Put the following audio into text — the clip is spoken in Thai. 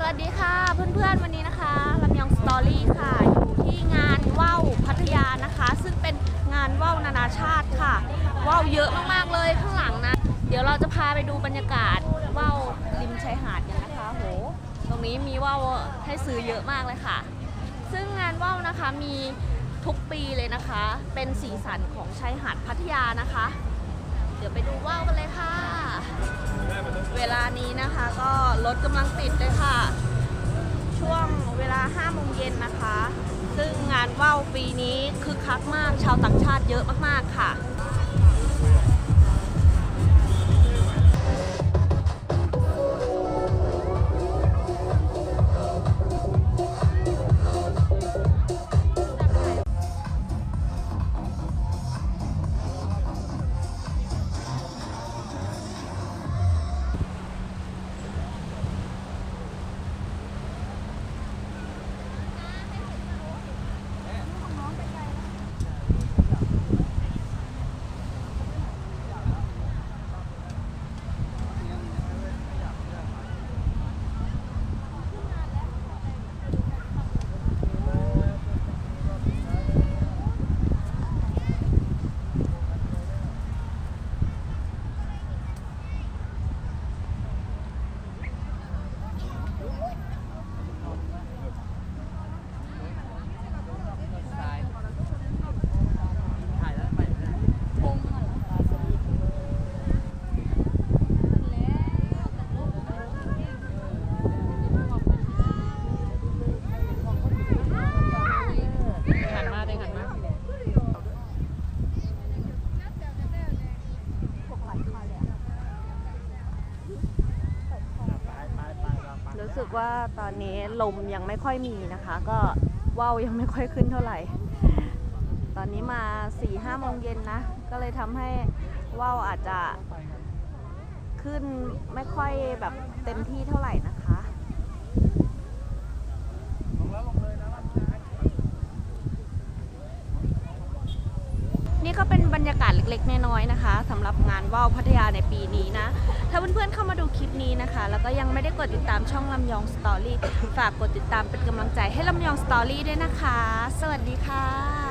สวัสดีค่ะเพื่อนๆวันนี้นะคะลำยองสตอรี่ค่ะ อยู่ที่งานว่าวพัทยานะคะ ซึ่งเป็นงานว่าวนานาชาติค่ะว่าวเยอะมากๆเลยข้างหลังนะ เดี๋ยวเราจะพาไปดูบรรยากาศว่าวริมชายหาดกันนะคะโหตรงนี้มีว่าวให้ซื้อเยอะมากเลยค่ะ ซึ่งงานว่าวนะคะมีทุกปีเลยนะคะ เป็นสีสันของชายหาดพัทยานะคะ เวลานี้นะคะก็รถกำลังติดเลยค่ะ ช่วงเวลา5โมงเย็นนะคะ ซึ่งงานว่าวปีนี้คึกคักมากชาวต่างชาติเยอะมากๆค่ะ สึกว่าตอนนี้ลมยังไม่ค่อยมีนะคะ ก็ว่าวยังไม่ค่อยขึ้นเท่าไหร่ ตอนนี้มา4ี่ห้าโมงเย็นนะ ก็เลยทำให้ว่าวอาจจะขึ้นไม่ค่อยแบบเต็มที่เท่าไหร่นะคะ นี่ก็เป็นบ รยากาศเล็กๆน้อยๆนะคะสำหรับงานว่าวพัทยาในปีนี้นะ ถ้าเพื่อนๆเข้ามาดูคลิปนี้นะคะ แล้วก็ยังไม่ได้กดติดตามช่องลำยองสตอรี่ฝากกดติดตามเป็นกำลังใจให้ลำยองสตอรี่ด้วยนะคะ สวัสดีค่ะ